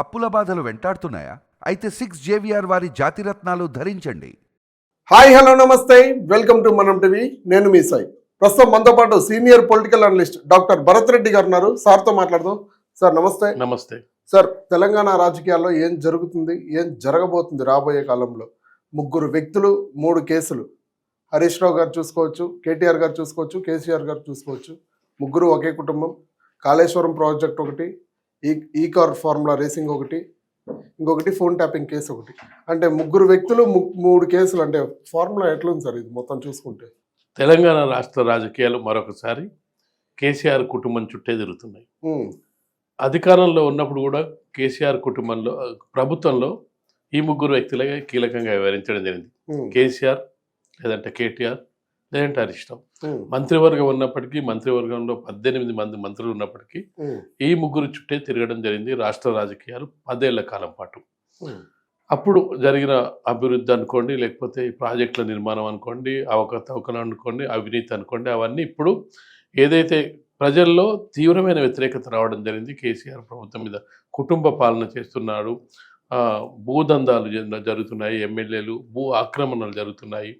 అప్పుల బాధలు వెంటాడుతున్నాయా? అయితే సిక్స్ జేవిఆర్ వారి జాతిరత్నాలు ధరించండి. హాయ్ హలో నమస్తే. Welcome to Manam TV. నేను మీ సాయి. ప్రస్తుతం మనతో పాటు senior political analyst doctor Bharat Reddy garu ఉన్నారు. సార్తో మాట్లాడదాం. సార్ నమస్తే. నమస్తే. సార్ తెలంగాణ రాజకీయాల్లో ఏం జరుగుతుంది ఏం జరగబోతుంది రాబోయే కాలంలో? ముగ్గురు వ్యక్తులు మూడు కేసులు. హరీష్ రావు గారు చూసుకోవచ్చు కేటీఆర్ గారు చూసుకోవచ్చు కేసీఆర్ గారు చూసుకోవచ్చు. ముగ్గురు ఒకే కుటుంబం. కాళేశ్వరం ప్రాజెక్ట్ ఒకటి ఈ ఈ కార్ ఫార్ములా రేసింగ్ ఒకటి ఇంకొకటి ఫోన్ ట్యాపింగ్ కేసు ఒకటి. అంటే ముగ్గురు వ్యక్తులు మూడు కేసులు అంటే ఫార్ములా ఎట్లుంది సార్ ఇది మొత్తం చూసుకుంటే? తెలంగాణ రాష్ట్ర రాజకీయాలు మరొకసారి కేసీఆర్ కుటుంబం చుట్టే తిరుగుతున్నాయి. అధికారంలో ఉన్నప్పుడు కూడా కేసీఆర్ కుటుంబంలో ప్రభుత్వంలో ఈ ముగ్గురు వ్యక్తులే కీలకంగా వివరించడం జరిగింది. కేసీఆర్ లేదంటే కేటీఆర్ రావు ఉమ్, మంత్రివర్గం ఉన్నప్పటికీ మంత్రివర్గంలో పద్దెనిమిది మంది మంత్రులు ఉన్నప్పటికీ ఈ ముగ్గురు చుట్టే తిరగడం జరిగింది రాష్ట్ర రాజకీయాలు పదేళ్ళ కాలం పాటు. అప్పుడు జరిగిన అభివృద్ధి అనుకోండి లేకపోతే ఈ ప్రాజెక్టుల నిర్మాణం అనుకోండి అవకతవకలు అనుకోండి అవినీతి అనుకోండి అవన్నీ ఇప్పుడు ఏదైతే ప్రజల్లో తీవ్రమైన వ్యతిరేకత రావడం జరిగింది కేసీఆర్ ప్రభుత్వం మీద కుటుంబ పాలన చేస్తున్నాడు భూదందాలు జరుగుతున్నాయి ఎమ్మెల్యేలు భూ ఆక్రమణలు జరుగుతున్నాయి.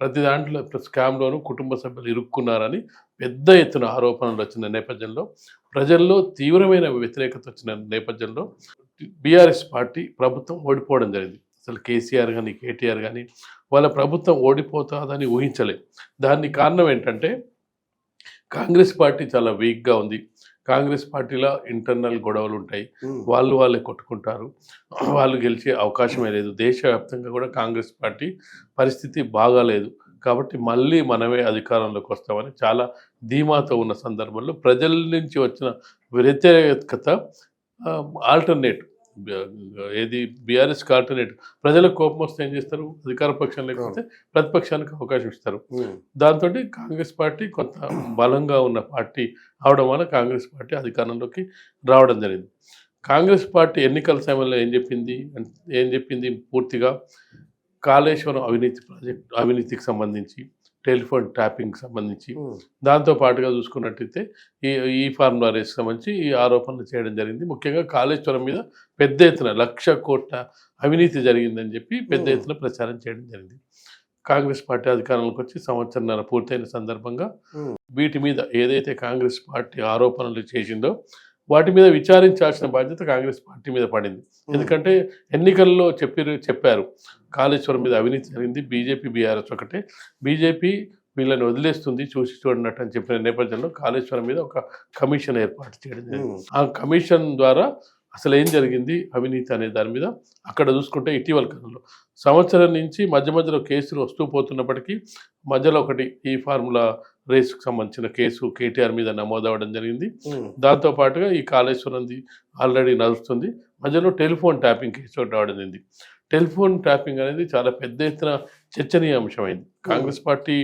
ప్రతి దాంట్లో ప్రతి స్కామ్లోనూ కుటుంబ సభ్యులు ఇరుక్కున్నారని పెద్ద ఎత్తున ఆరోపణలు వచ్చిన నేపథ్యంలో ప్రజల్లో తీవ్రమైన వ్యతిరేకత వచ్చిన నేపథ్యంలో బీఆర్ఎస్ పార్టీ ప్రభుత్వం ఓడిపోవడం జరిగింది. అసలు కేసీఆర్ కానీ కేటీఆర్ కానీ వాళ్ళ ప్రభుత్వం ఓడిపోతుందని ఊహించలేదు దానికి కారణం ఏంటంటే కాంగ్రెస్ పార్టీ చాలా వీక్గా ఉంది. కాంగ్రెస్ పార్టీలో ఇంటర్నల్ గొడవలు ఉంటాయి. వాళ్ళు వాళ్ళే కొట్టుకుంటారు. వాళ్ళు గెలిచే అవకాశమే లేదు. దేశవ్యాప్తంగా కూడా కాంగ్రెస్ పార్టీ పరిస్థితి బాగాలేదు కాబట్టి మళ్ళీ మనమే అధికారంలోకి వస్తామని చాలా ధీమాతో ఉన్న సందర్భంలో ప్రజల నుంచి వచ్చిన వ్యతిరేకత ఆల్టర్నేట్ ఏది బీఆర్ఎస్కి ఆల్టర్నేట్ ప్రజలకు కోపం వస్తే ఏం చేస్తారు? అధికార పక్షం లేకపోతే ప్రతిపక్షానికి అవకాశం ఇస్తారు. దాంతో కాంగ్రెస్ పార్టీ కొంత బలంగా ఉన్న పార్టీ అవడం వల్ల కాంగ్రెస్ పార్టీ అధికారంలోకి రావడం జరిగింది. కాంగ్రెస్ పార్టీ ఎన్నికల సమయంలో ఏం చెప్పింది? ఏం చెప్పింది పూర్తిగా? కాళేశ్వరం అవినీతి ప్రాజెక్ట్ అవినీతికి సంబంధించి టెలిఫోన్ ట్యాపింగ్కి సంబంధించి దాంతో పాటుగా చూసుకున్నట్టయితే ఈ ఈ ఫార్ములా రేస్ సంబంధించి ఈ ఆరోపణలు చేయడం జరిగింది ముఖ్యంగా కాళేశ్వరం మీద పెద్ద ఎత్తున లక్ష కోట్ల అవినీతి జరిగిందని చెప్పి పెద్ద. ఎత్తున ప్రచారం చేయడం జరిగింది కాంగ్రెస్ పార్టీ అధికారంలోకి వచ్చి సంవత్సరంన్నర పూర్తయిన సందర్భంగా. వీటి మీద ఏదైతే కాంగ్రెస్ పార్టీ ఆరోపణలు చేసిందో వాటి మీద విచారించాల్సిన బాధ్యత కాంగ్రెస్ పార్టీ మీద పడింది. ఎందుకంటే ఎన్నికల్లో చెప్పి చెప్పారు కాళేశ్వరం మీద అవినీతి జరిగింది బీజేపీ బీఆర్ఎస్ ఒకటే. బీజేపీ వీళ్ళని వదిలేస్తుంది చూసి చూడనట్టు అని చెప్పిన నేపథ్యంలో కాళేశ్వరం మీద ఒక కమిషన్ ఏర్పాటు చేయడం ఆ కమిషన్ ద్వారా అసలు ఏం జరిగింది అవినీతి అనే దాని మీద అక్కడ చూసుకుంటే ఇటీవల కాలంలో. సంవత్సరం నుంచి మధ్య మధ్యలో కేసులు వస్తూ పోతున్నప్పటికీ మధ్యలో ఒకటి ఈ ఫార్ములా రేసుకు సంబంధించిన కేసు కేటీఆర్ మీద నమోదవడం జరిగింది. ఉమ్, దాంతో పాటుగా ఈ కాళేశ్వరంది ఆల్రెడీ నడుస్తుంది. మధ్యలో టెలిఫోన్ ట్యాపింగ్ కేసు ఒకటి రావడం జరిగింది. టెలిఫోన్ ట్యాపింగ్ అనేది చాలా పెద్ద ఎత్తున చర్చనీయాంశమైంది. కాంగ్రెస్ పార్టీ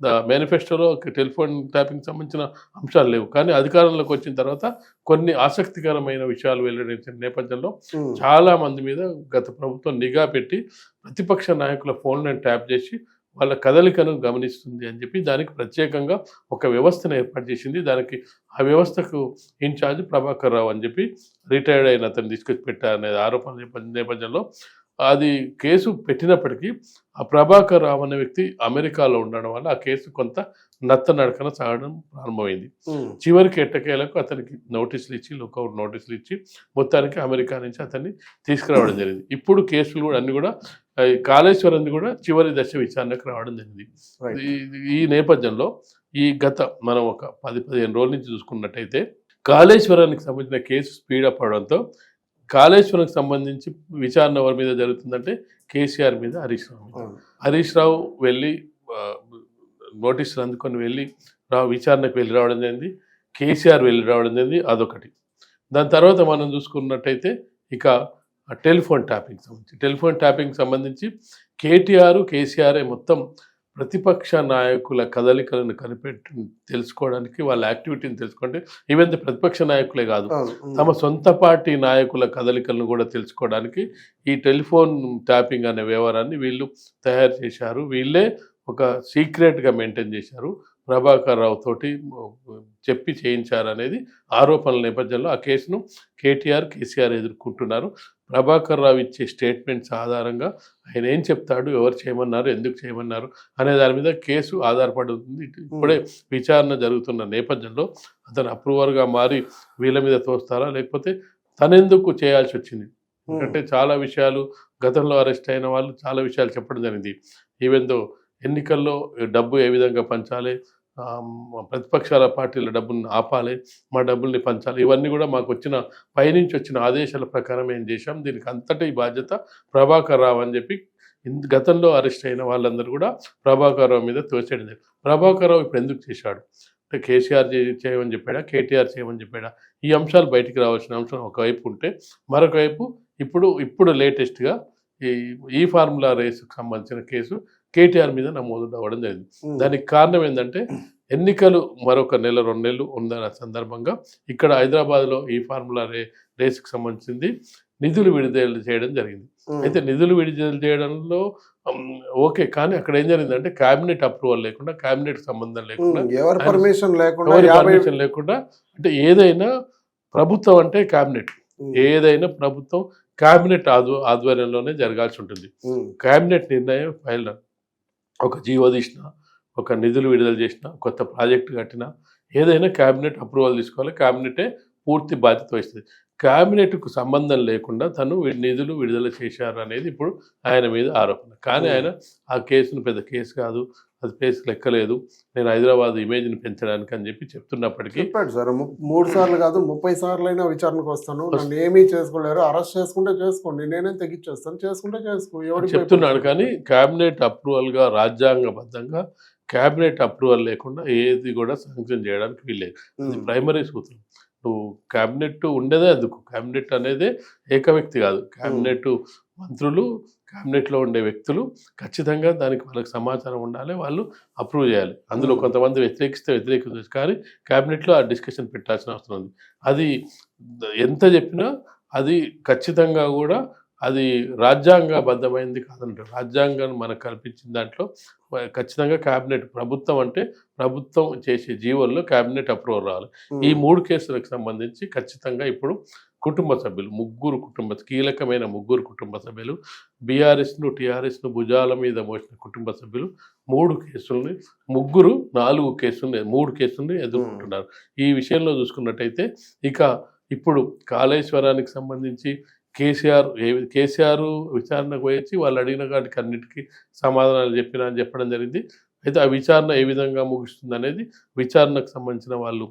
ద మేనిఫెస్టోలో టెలిఫోన్ ట్యాపింగ్ సంబంధించిన అంశాలు లేవు. కానీ అధికారంలోకి వచ్చిన తర్వాత కొన్ని ఆసక్తికరమైన విషయాలు వెల్లడించిన నేపథ్యంలో చాలా మంది మీద గత ప్రభుత్వం నిఘా పెట్టి ప్రతిపక్ష నాయకుల ఫోన్లను ట్యాప్ చేసి వాళ్ళ కదలికను గమనిస్తుంది అని చెప్పి దానికి ప్రత్యేకంగా ఒక వ్యవస్థను ఏర్పాటు చేసింది. దానికి ఆ వ్యవస్థకు ఇన్ఛార్జ్ ప్రభాకర్ రావు అని చెప్పి రిటైర్డ్ అయిన అతను తీసుకొచ్చి పెట్టారనే ఆరోపణ నేప- నేపథ్యంలో అది కేసు పెట్టినప్పటికీ ఆ ప్రభాకర్ రావు అనే వ్యక్తి అమెరికాలో ఉండడం వల్ల ఆ కేసు కొంత నత్త నడకన సాగడం ప్రారంభమైంది. చివరికి ఎట్టకేలకు అతనికి నోటీసులు ఇచ్చి లుకౌట్ నోటీసులు ఇచ్చి మొత్తానికి అమెరికా నుంచి అతన్ని తీసుకురావడం జరిగింది. ఇప్పుడు కేసులు కూడా అన్ని కూడా కాళేశ్వరంది కూడా చివరి దశ విచారణకు రావడం జరిగింది. ఈ- నేపథ్యంలో ఈ గత మనం ఒక పది పదిహేను రోజుల నుంచి చూసుకున్నట్టయితే కాళేశ్వరానికి సంబంధించిన కేసు స్పీడప్ అవడంతో కాళేశ్వరంకి సంబంధించి విచారణ ఎవరి మీద జరుగుతుందంటే కేసీఆర్ మీద హరీష్ రావు. హరీష్ రావు వెళ్ళి నోటీసులు అందుకొని వెళ్ళి రా విచారణకు వెళ్ళి రావడం జరిగింది. కేసీఆర్ వెళ్ళి రావడం జరిగింది. అదొకటి. దాని తర్వాత మనం చూసుకున్నట్టయితే ఇక ఆ టెలిఫోన్ ట్యాపింగ్ సంబంధించి. టెలిఫోన్ ట్యాపింగ్ సంబంధించి కేటీఆర్ కేసీఆర్ మొత్తం ప్రతిపక్ష నాయకుల కదలికలను కనిపెట్టి తెలుసుకోవడానికి వాళ్ళ యాక్టివిటీని తెలుసుకుంటే ఈవెన్ ది ప్రతిపక్ష నాయకులే కాదు తమ సొంత పార్టీ నాయకుల కదలికలను కూడా తెలుసుకోవడానికి ఈ టెలిఫోన్ ట్యాపింగ్ అనే వ్యవహారాన్ని వీళ్ళు తయారు చేశారు. వీళ్ళే ఒక సీక్రెట్గా మెయింటైన్ చేశారు. ప్రభాకర్ రావు తోటి చెప్పి చేయించారు అనేది ఆరోపణల నేపథ్యంలో ఆ కేసును కేటీఆర్ కేసీఆర్ ఎదుర్కొంటున్నారు. ప్రభాకర్ రావు ఇచ్చే స్టేట్మెంట్స్ ఆధారంగా ఆయన ఏం చెప్తాడు ఎవరు చేయమన్నారు ఎందుకు చేయమన్నారు అనే దాని మీద కేసు ఆధారపడి ఉంది. ఇప్పుడే విచారణ జరుగుతున్న నేపథ్యంలో అతను అప్రూవర్గా మారి వీళ్ళ మీద తోస్తారా లేకపోతే తనెందుకు చేయాల్సి వచ్చింది? ఎందుకంటే చాలా విషయాలు గతంలో అరెస్ట్ అయిన వాళ్ళు చాలా విషయాలు చెప్పడం జరిగింది. ఈవెన్ దో ఎన్నికల్లో డబ్బు ఏ విధంగా పంచాలి ప్రతిపక్షాల పార్టీల డబ్బుల్ని ఆపాలి మా డబ్బుల్ని పంచాలి. ఇవన్నీ కూడా మాకు వచ్చిన పైనుంచి వచ్చిన ఆదేశాల ప్రకారం ఏం చేశాం. దీనికి అంతటి బాధ్యత ప్రభాకర్ రావు అని చెప్పి గతంలో అరెస్ట్ అయిన వాళ్ళందరూ కూడా ప్రభాకర్ రావు మీద తోసేయడం ప్రభాకర్ రావు ఇప్పుడు ఎందుకు చేశాడు? అంటే కేసీఆర్ చేయమని చెప్పాడా? కేటీఆర్ చేయమని చెప్పాడా? ఈ అంశాలు బయటికి రావాల్సిన అంశం ఒకవైపు ఉంటే మరొకవైపు ఇప్పుడు ఇప్పుడు లేటెస్ట్గా ఈ ఈ ఫార్ములా రేసుకు సంబంధించిన కేసు కేటీఆర్ మీద నమోదు అవ్వడం జరిగింది. దానికి కారణం ఏంటంటే ఎన్నికలు మరొక నెల రెండు నెలలు ఉన్న సందర్భంగా ఇక్కడ హైదరాబాద్లో ఈ ఫార్ములా రే రేసుకు సంబంధించింది నిధులు విడుదల చేయడం జరిగింది. అయితే నిధులు విడుదల చేయడంలో ఓకే కానీ అక్కడ ఏం జరిగిందంటే కేబినెట్ అప్రూవల్ లేకుండా కేబినెట్ సంబంధం లేకుండా ఉమ్, ఎవరి పర్మిషన్ లేకుండా పర్మిషన్ లేకుండా అంటే ఏదైనా ప్రభుత్వం అంటే కేబినెట్ ఏదైనా ప్రభుత్వం కేబినెట్ ఆధ్వ ఆధ్వర్యంలోనే జరగాల్సి ఉంటుంది. కేబినెట్ నిర్ణయం ఫైల్ ఒక జీవో తీసిన ఒక నిధులు విడుదల చేసిన కొత్త ప్రాజెక్టు కట్టినా ఏదైనా కేబినెట్ అప్రూవల్ తీసుకోవాలి. కేబినెటే పూర్తి బాధ్యత వహిస్తుంది. కేబినెట్కు సంబంధం లేకుండా తను నిధులు విడుదల చేశారు అనేది ఇప్పుడు ఆయన మీద ఆరోపణ. కానీ ఆయన ఆ కేసును పెద్ద కేసు కాదు. అది కేసు లెక్కలేదు. నేను హైదరాబాద్ ఇమేజ్ని పెంచడానికి అని చెప్పి చెప్తున్నప్పటికీ చెప్పాడు సార్ మూడు సార్లు కాదు ముప్పై సార్లు అయినా విచారణకు వస్తాను. నన్ను ఏమీ చేసుకోలేరు. అరెస్ట్ చేసుకుంటే చేసుకోండి. నేనే తెగించేస్తాను చేసుకుంటే చేసుకో. ఎవరికి చెప్తున్నాడు కానీ కేబినెట్ అప్రూవల్గా రాజ్యాంగబద్ధంగా కేబినెట్ అప్రూవల్ లేకుండా ఏది కూడా శాంక్షన్ చేయడానికి వీల్లేదు. ప్రైమరీ సూత్రం. నువ్వు క్యాబినెట్ ఉండేదే అందుకు. క్యాబినెట్ అనేది ఏక వ్యక్తి కాదు. క్యాబినెట్ మంత్రులు క్యాబినెట్లో ఉండే వ్యక్తులు ఖచ్చితంగా దానికి వాళ్ళకి సమాచారం ఉండాలి వాళ్ళు అప్రూవ్ చేయాలి. అందులో. కొంతమంది వ్యతిరేకిస్తే వ్యతిరేకించవచ్చు కానీ క్యాబినెట్లో ఆ డిస్కషన్ పెట్టాల్సిన అవసరం ఉంది. అది ఎంత చెప్పినా అది ఖచ్చితంగా కూడా అది రాజ్యాంగబద్ధమైంది కాదంటారు రాజ్యాంగం మనకు కల్పించిన దాంట్లో ఖచ్చితంగా క్యాబినెట్ ప్రభుత్వం అంటే ప్రభుత్వం చేసే జీవోల్లో క్యాబినెట్ అప్రూవల్ రావాలి. ఈ మూడు కేసులకు సంబంధించి ఖచ్చితంగా ఇప్పుడు కుటుంబ సభ్యులు ముగ్గురు కుటుంబ కీలకమైన ముగ్గురు కుటుంబ సభ్యులు బీఆర్ఎస్ను టీఆర్ఎస్ను భుజాల మీద మోసిన కుటుంబ సభ్యులు మూడు కేసుల్ని ముగ్గురు నాలుగు కేసుల్ని మూడు కేసుల్ని ఎదుర్కొంటున్నారు. ఈ విషయంలో చూసుకున్నట్టయితే ఇక ఇప్పుడు కాళేశ్వరానికి సంబంధించి కేసీఆర్ ఏ కేసీఆర్ విచారణకు వచ్చి వాళ్ళు అడిగిన వాటికి అన్నిటికీ సమాధానాలు చెప్పినా అని చెప్పడం జరిగింది. అయితే ఆ విచారణ ఏ విధంగా ముగుస్తుంది అనేది విచారణకు సంబంధించిన వాళ్ళు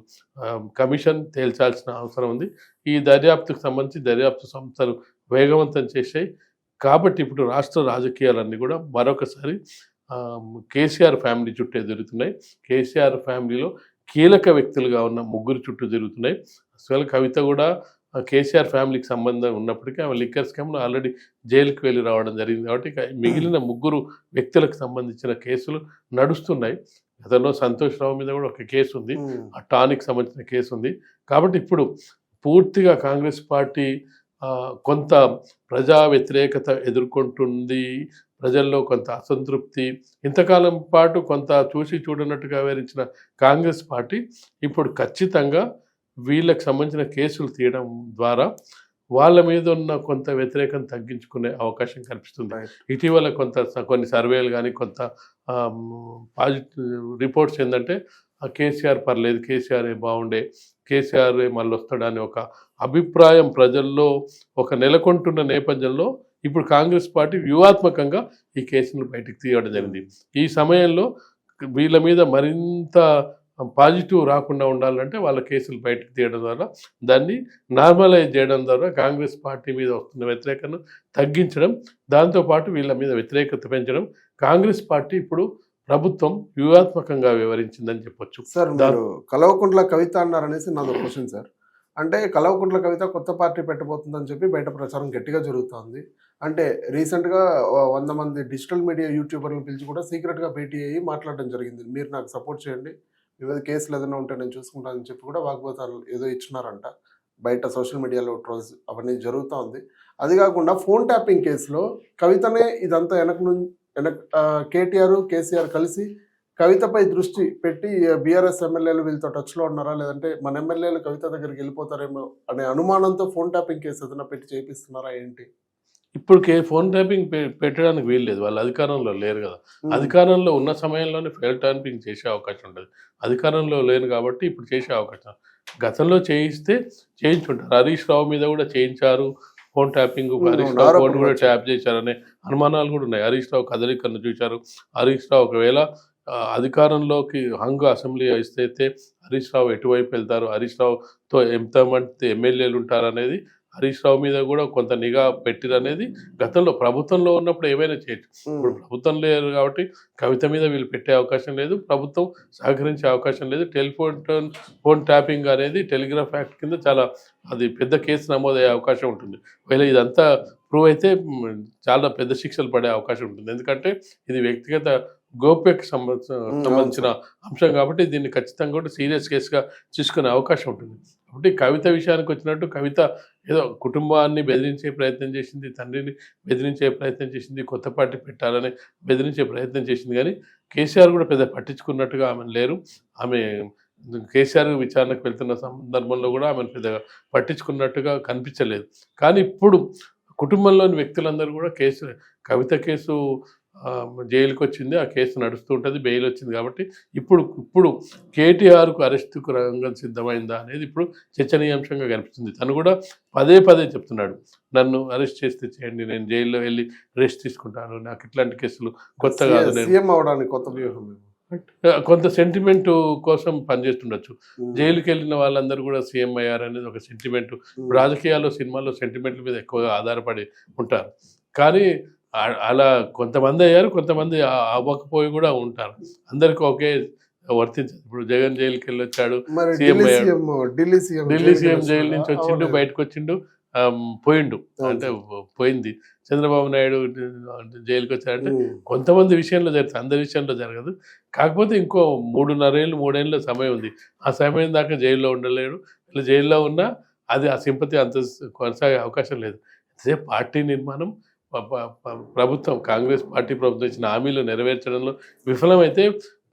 కమిషన్ తేల్చాల్సిన అవసరం ఉంది. ఈ దర్యాప్తుకు సంబంధించి దర్యాప్తు సంస్థలు వేగవంతం చేశాయి. కాబట్టి ఇప్పుడు రాష్ట్ర రాజకీయాలన్నీ కూడా మరొకసారి కేసీఆర్ ఫ్యామిలీ చుట్టే జరుగుతున్నాయి. కేసీఆర్ ఫ్యామిలీలో కీలక వ్యక్తులుగా ఉన్న ముగ్గురు చుట్టూ తిరుగుతున్నాయి అసలు కవిత కూడా కేసీఆర్ ఫ్యామిలీకి సంబంధం ఉన్నప్పటికీ ఆమె లిక్కర్ స్కామ్లో ఆల్రెడీ జైలుకి వెళ్ళి రావడం జరిగింది. కాబట్టి మిగిలిన ముగ్గురు వ్యక్తులకు సంబంధించిన కేసులు నడుస్తున్నాయి. గతంలో సంతోష్ రావు మీద కూడా ఒక కేసు ఉంది. ఆ టానిక్ సంబంధించిన కేసు ఉంది. కాబట్టి ఇప్పుడు పూర్తిగా కాంగ్రెస్ పార్టీ కొంత ప్రజా వ్యతిరేకత ఎదుర్కొంటుంది. ప్రజల్లో కొంత అసంతృప్తి. ఇంతకాలం పాటు కొంత చూసి చూడనట్టుగా వివరించిన కాంగ్రెస్ పార్టీ ఇప్పుడు ఖచ్చితంగా వీళ్ళకి సంబంధించిన కేసులు తీయడం ద్వారా వాళ్ళ మీద ఉన్న కొంత వ్యతిరేకం తగ్గించుకునే అవకాశం కనిపిస్తుంది. ఇటీవల కొంత కొన్ని సర్వేలు కానీ కొంత పాజిటివ్ రిపోర్ట్స్ ఏంటంటే కేసీఆర్ పర్లేదు కేసీఆర్ బాగుండే కేసీఆర్ మళ్ళీ వస్తాడని ఒక అభిప్రాయం ప్రజల్లో ఒక నెలకొంటున్న నేపథ్యంలో ఇప్పుడు కాంగ్రెస్ పార్టీ వ్యూహాత్మకంగా ఈ కేసును బయటకు తీయడం జరిగింది ఈ సమయంలో వీళ్ళ మీద మరింత పాజిటివ్ రాకుండా ఉండాలంటే వాళ్ళ కేసులు బయటకు తీయడం ద్వారా దాన్ని నార్మలైజ్ చేయడం ద్వారా కాంగ్రెస్ పార్టీ మీద వస్తున్న వ్యతిరేకతను తగ్గించడం దాంతోపాటు వీళ్ళ మీద వ్యతిరేకత పెంచడం. కాంగ్రెస్ పార్టీ ఇప్పుడు ప్రభుత్వం వ్యూహాత్మకంగా వివరించిందని చెప్పొచ్చు. సార్ కలవకుంట్ల కవిత అన్నారనేసి నాది క్వశ్చన్ సార్. అంటే కలవకుంట్ల కవిత కొత్త పార్టీ పెట్టబోతుందని చెప్పి బయట ప్రచారం గట్టిగా జరుగుతోంది. అంటే రీసెంట్గా వంద మంది డిజిటల్ మీడియా యూట్యూబర్లను పిలిచి కూడా సీక్రెట్గా భేటీ అయ్యి మాట్లాడడం జరిగింది. మీరు నాకు సపోర్ట్ చేయండి. ఏదో కేసులు ఏదైనా ఉంటే నేను చూసుకుంటానని చెప్పి కూడా వాగ్దానాలు ఏదో ఇచ్చినారంట. బయట సోషల్ మీడియాలో ట్రోల్స్ అవన్నీ జరుగుతూ ఉంది. అది కాకుండా ఫోన్ ట్యాపింగ్ కేసులో కవితనే ఇదంతా వెనక నుంచి కేటీఆర్ కేసీఆర్ కలిసి కవితపై దృష్టి పెట్టి బీఆర్ఎస్ ఎమ్మెల్యేలు వీళ్ళతో టచ్లో ఉన్నారా? లేదంటే మన ఎమ్మెల్యేలు కవిత దగ్గరికి వెళ్ళిపోతారేమో అనే అనుమానంతో ఫోన్ ట్యాపింగ్ కేసు ఏదైనా పెట్టి చేపిస్తున్నారా ఏంటి? ఇప్పుడు కే ఫోన్ ట్యాపింగ్ పె- పెట్టడానికి వీల్లేదు వాళ్ళు అధికారంలో లేరు కదా. అధికారంలో ఉన్న సమయంలోనే ఫెయిల్ ట్యాపింగ్ చేసే అవకాశం ఉంటుంది. అధికారంలో లేరు కాబట్టి ఇప్పుడు చేసే అవకాశం. గతంలో చేయిస్తే చేయించుంటారు. హరీష్ రావు మీద కూడా చేయించారు. Phone tapping Harish Rao phone కూడా. ట్యాప్ చేశారనే అనుమానాలు కూడా ఉన్నాయి. హరీష్ రావు కదలికలను చూశారు. హరీష్ రావు ఒకవేళ అధికారంలోకి హంగ్ అసెంబ్లీ ఇస్తే హరీష్ రావు ఎటువైపు వెళ్తారు? హరీష్ రావుతో ఎంతమంది ఎమ్మెల్యేలు ఉంటారు అనేది హరీష్ రావు మీద కూడా కొంత నిఘా పెట్టిరనేది గతంలో ప్రభుత్వంలో ఉన్నప్పుడు ఏమైనా చేయొచ్చు. ఇప్పుడు ప్రభుత్వం లేరు కాబట్టి కవిత మీద వీళ్ళు పెట్టే అవకాశం లేదు ప్రభుత్వం సహకరించే అవకాశం లేదు. టెలిఫోన్ ఫోన్ ట్యాపింగ్ అనేది టెలిగ్రాఫ్ యాక్ట్ కింద చాలా అది పెద్ద కేసు నమోదయ్యే అవకాశం ఉంటుంది. ఒకవేళ ఇదంతా ప్రూవ్ అయితే చాలా పెద్ద శిక్షలు పడే అవకాశం ఉంటుంది. ఎందుకంటే ఇది వ్యక్తిగత గోప్యకు సంబంధ సంబంధించిన అంశం కాబట్టి దీన్ని ఖచ్చితంగా కూడా సీరియస్ కేసుగా తీసుకునే అవకాశం ఉంటుంది. కాబట్టి కవిత విషయానికి వచ్చినట్టు కవిత ఏదో కుటుంబాన్ని బెదిరించే ప్రయత్నం చేసింది తండ్రిని బెదిరించే ప్రయత్నం చేసింది కొత్త పార్టీ పెట్టాలని బెదిరించే ప్రయత్నం చేసింది. కానీ కేసీఆర్ కూడా పెద్ద పట్టించుకున్నట్టుగా ఆమె లేరు. ఆమె కేసీఆర్ విచారణకు వెళ్తున్న సందర్భంలో కూడా ఆమెను పెద్దగా పట్టించుకున్నట్టుగా కనిపించలేదు. కానీ ఇప్పుడు కుటుంబంలోని వ్యక్తులందరూ కూడా కేసు కవిత కేసు జైలుకి వచ్చింది ఆ కేసు నడుస్తూ ఉంటుంది బెయిల్ వచ్చింది కాబట్టి ఇప్పుడు ఇప్పుడు కేటీఆర్కు అరెస్టుకు రంగం సిద్ధమైందా అనేది ఇప్పుడు చర్చనీయాంశంగా కనిపిస్తుంది. తను కూడా పదే పదే చెప్తున్నాడు నన్ను అరెస్ట్ చేస్తే చేయండి నేను జైల్లో వెళ్ళి రెస్ట్ తీసుకుంటాను నాకు ఇట్లాంటి కేసులు కొత్త కాదు సీఎం అవడానికి కొత్త వ్యూహం కొంత సెంటిమెంట్ కోసం పనిచేస్తుండొచ్చు. జైలుకి వెళ్ళిన వాళ్ళందరూ కూడా సీఎం అయ్యారనేది ఒక సెంటిమెంట్ రాజకీయాల్లో సినిమాల్లో సెంటిమెంట్ల మీద ఎక్కువగా ఆధారపడి ఉంటారు. కానీ అలా కొంతమంది అయ్యారు కొంతమంది అవ్వకపోయి కూడా ఉంటారు అందరికీ ఒకే వర్తించదు ఇప్పుడు జగన్ జైలుకి వెళ్ళి వచ్చాడు సీఎం ఢిల్లీ అయ్యాడు. CM Delhi CM jail? నుంచి వచ్చిండు. బయటకు వచ్చిండు పోయిండు అంటే. పోయింది చంద్రబాబు నాయుడు జైలుకి వచ్చాడంటే ఉమ్. కొంతమంది విషయంలో జరుగుతుంది అందరి విషయంలో జరగదు కాకపోతే ఇంకో మూడున్నరేళ్ళు మూడేళ్ళ సమయం ఉంది ఆ సమయం దాకా జైల్లో ఉండలేడు ఇలా జైల్లో ఉన్నా అది ఆ సింపతి అంత కొనసాగే అవకాశం లేదు అదే పార్టీ నిర్మాణం ప్రభుత్వం కాంగ్రెస్ పార్టీ ప్రభుత్వం ఇచ్చిన హామీలు నెరవేర్చడంలో విఫలమైతే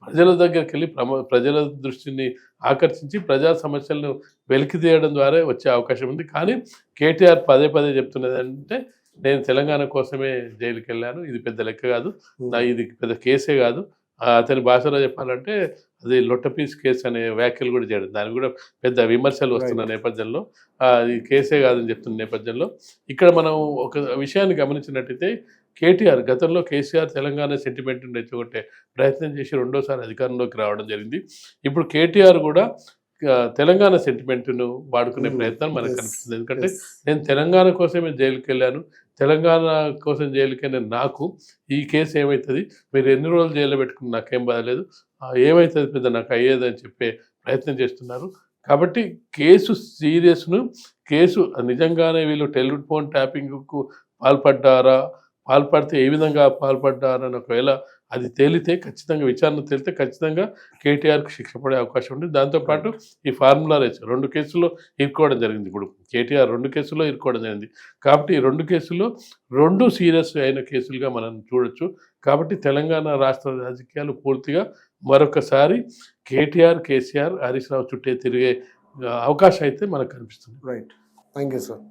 ప్రజల దగ్గరికి వెళ్ళి ప్రమ ప్రజల దృష్టిని ఆకర్షించి ప్రజా సమస్యలను వెలికి తీయడం ద్వారా వచ్చే అవకాశం ఉంది. కానీ కేటీఆర్ పదే పదే చెప్తున్నది అంటే నేను తెలంగాణ కోసమే జైలుకి వెళ్ళాను ఇది పెద్ద లెక్క కాదు. నా ఇది పెద్ద కేసే కాదు. అతని భాషలో చెప్పాలంటే అది లొట్టపీస్ కేసు అనే వ్యాఖ్యలు కూడా చేయడం దానికి కూడా పెద్ద విమర్శలు వస్తున్న నేపథ్యంలో ఇది కేసే కాదని చెప్తున్న నేపథ్యంలో ఇక్కడ మనం ఒక విషయాన్ని గమనించినట్టయితే కేటీఆర్ గతంలో కేసీఆర్ తెలంగాణ సెంటిమెంట్ని రెచ్చగొట్టే ప్రయత్నం చేసి రెండోసారి అధికారంలోకి రావడం జరిగింది ఇప్పుడు కేటీఆర్ కూడా తెలంగాణ సెంటిమెంట్ను వాడుకునే Hmm. ప్రయత్నం మనకు. కనిపిస్తుంది ఎందుకంటే. నేను తెలంగాణ కోసమే జైలుకి వెళ్ళాను తెలంగాణ కోసం జైలుకి నాకు ఈ కేసు ఏమవుతుంది మీరు ఎన్ని రోజులు జైల్లో పెట్టుకుని నాకేం బాధలేదు ఏమవుతుంది పెద్ద నాకు అయ్యేదని చెప్పే ప్రయత్నం చేస్తున్నారు. కాబట్టి కేసు సీరియస్ను కేసు నిజంగానే వీళ్ళు టెలిఫోన్ ట్యాపింగ్కు పాల్పడ్డారా? పాల్పడితే ఏ విధంగా పాల్పడ్డారని ఒకవేళ అది తేలితే ఖచ్చితంగా విచారణ తేలితే ఖచ్చితంగా కేటీఆర్కు శిక్ష పడే అవకాశం ఉంది. దాంతోపాటు ఈ ఫార్ములా రెండు కేసుల్లో ఇరుక్కోవడం జరిగింది. ఇప్పుడు కేటీఆర్ రెండు కేసుల్లో ఇరుక్కోవడం జరిగింది. కాబట్టి ఈ రెండు కేసుల్లో రెండు సీరియస్ అయిన కేసులుగా మనం చూడొచ్చు. కాబట్టి తెలంగాణ రాష్ట్ర రాజకీయాలు పూర్తిగా మరొకసారి కేటీఆర్ కేసీఆర్ హరీష్ రావు చుట్టే తిరిగే అవకాశం అయితే మనకు కనిపిస్తుంది. Right thank you sir